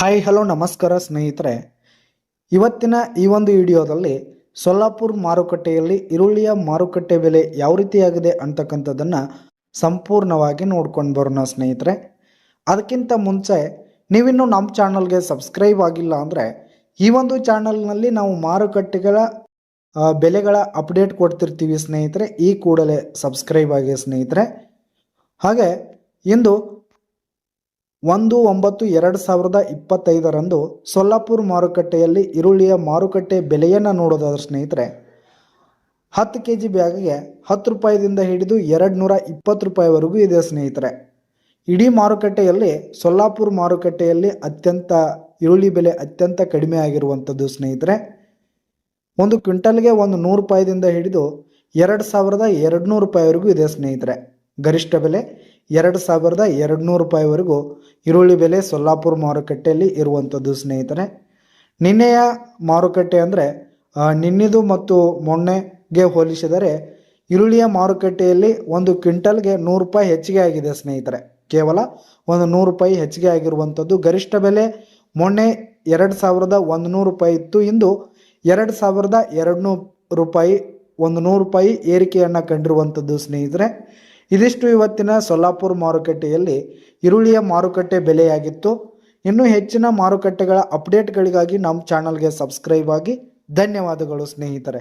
Hi hello ನಮಸ್ಕಾರ ಸ್ನೇಹಿತರೆ. ಇವತ್ತಿನ ಈ ಒಂದು ವಿಡಿಯೋದಲ್ಲಿ ಸೊಲ್ಲಾಪುರ್ ಮಾರುಕಟ್ಟೆಯಲ್ಲಿ ಈರುಳ್ಳಿಯ ಮಾರುಕಟ್ಟೆ ಬೆಲೆ ಯಾವ ರೀತಿಯಾಗಿದೆ ಅಂತಕ್ಕಂಥದ್ದನ್ನು ಸಂಪೂರ್ಣವಾಗಿ ನೋಡ್ಕೊಂಡು ಬರೋಣ ಸ್ನೇಹಿತರೆ. ಅದಕ್ಕಿಂತ ಮುಂಚೆ ನೀವಿನ್ನೂ ನಮ್ಮ ಚಾನಲ್ಗೆ ಸಬ್ಸ್ಕ್ರೈಬ್ ಆಗಿಲ್ಲ ಅಂದರೆ ಈ ಒಂದು ಚಾನಲ್ನಲ್ಲಿ ನಾವು ಮಾರುಕಟ್ಟೆಗಳ ಬೆಲೆಗಳ ಅಪ್ಡೇಟ್ ಕೊಡ್ತಿರ್ತೀವಿ ಸ್ನೇಹಿತರೆ. ಈ ಕೂಡಲೇ ಸಬ್ಸ್ಕ್ರೈಬ್ ಆಗಿ ಸ್ನೇಹಿತರೆ. ಹಾಗೆ ಇಂದು ಒಂದು ಒಂಬತ್ತು ಎರಡು ಸಾವಿರದ ಇಪ್ಪತ್ತೈದರಂದು ಸೊಲ್ಲಾಪುರ್ ಮಾರುಕಟ್ಟೆಯಲ್ಲಿ ಈರುಳ್ಳಿಯ ಮಾರುಕಟ್ಟೆ ಬೆಲೆಯನ್ನು ನೋಡೋದಾದ್ರೆ ಸ್ನೇಹಿತರೆ, ಹತ್ತು ಕೆ ಜಿ ಬ್ಯಾಗ್ಗೆ ಹತ್ತು ರೂಪಾಯಿದಿಂದ ಹಿಡಿದು ಎರಡು ನೂರ ಇಪ್ಪತ್ತು ರೂಪಾಯಿವರೆಗೂ ಇದೆ ಸ್ನೇಹಿತರೆ. ಇಡೀ ಮಾರುಕಟ್ಟೆಯಲ್ಲಿ ಸೊಲ್ಲಾಪುರ್ ಮಾರುಕಟ್ಟೆಯಲ್ಲಿ ಅತ್ಯಂತ ಈರುಳ್ಳಿ ಬೆಲೆ ಅತ್ಯಂತ ಕಡಿಮೆ ಆಗಿರುವಂಥದ್ದು ಸ್ನೇಹಿತರೆ. ಒಂದು ಕ್ವಿಂಟಲ್ಗೆ ಒಂದು ನೂರು ರೂಪಾಯಿದಿಂದ ಹಿಡಿದು ಎರಡು ಸಾವಿರದ ಎರಡು ನೂರು ರೂಪಾಯಿವರೆಗೂ ಇದೆ ಸ್ನೇಹಿತರೆ. ಗರಿಷ್ಠ ಬೆಲೆ ಎರಡು ಸಾವಿರದ ಎರಡು ನೂರು ರೂಪಾಯಿವರೆಗೂ ಈರುಳ್ಳಿ ಬೆಲೆ ಸೊಲ್ಲಾಪುರ ಮಾರುಕಟ್ಟೆಯಲ್ಲಿ ಇರುವಂಥದ್ದು, ಸ್ನೇಹಿತರೆ. ನಿನ್ನೆಯ ಮಾರುಕಟ್ಟೆ ಅಂದರೆ ನಿನ್ನೆದು ಮತ್ತು ಮೊನ್ನೆಗೆ ಹೋಲಿಸಿದರೆ ಈರುಳ್ಳಿಯ ಮಾರುಕಟ್ಟೆಯಲ್ಲಿ ಒಂದು ಕ್ವಿಂಟಲ್ಗೆ ನೂರು ರೂಪಾಯಿ ಹೆಚ್ಚಿಗೆ ಆಗಿದೆ, ಸ್ನೇಹಿತರೆ. ಕೇವಲ ಒಂದು ನೂರು ರೂಪಾಯಿ ಹೆಚ್ಚಿಗೆ ಆಗಿರುವಂಥದ್ದು. ಗರಿಷ್ಠ ಬೆಲೆ ಮೊನ್ನೆ ಎರಡು ಸಾವಿರದ ಒಂದು ನೂರು ರೂಪಾಯಿ ಇತ್ತು. ಇಂದು ಎರಡು ಸಾವಿರದ ಎರಡು ನೂರು ರೂಪಾಯಿ, ಒಂದು ನೂರು ರೂಪಾಯಿ ಏರಿಕೆಯನ್ನು ಕಂಡಿರುವಂಥದ್ದು, ಸ್ನೇಹಿತರೆ. ಇದಿಷ್ಟು ಇವತ್ತಿನ ಸೊಲ್ಲಾಪುರ ಮಾರುಕಟ್ಟೆಯಲ್ಲಿ ಈರುಳ್ಳಿಯ ಮಾರುಕಟ್ಟೆ ಬೆಲೆಯಾಗಿತ್ತು. ಇನ್ನೂ ಹೆಚ್ಚಿನ ಮಾರುಕಟ್ಟೆಗಳ ಅಪ್ಡೇಟ್ಗಳಿಗಾಗಿ ನಮ್ಮ ಚಾನಲ್ಗೆ ಸಬ್ಸ್ಕ್ರೈಬ್ ಆಗಿ ಧನ್ಯವಾದಗಳು ಸ್ನೇಹಿತರೆ.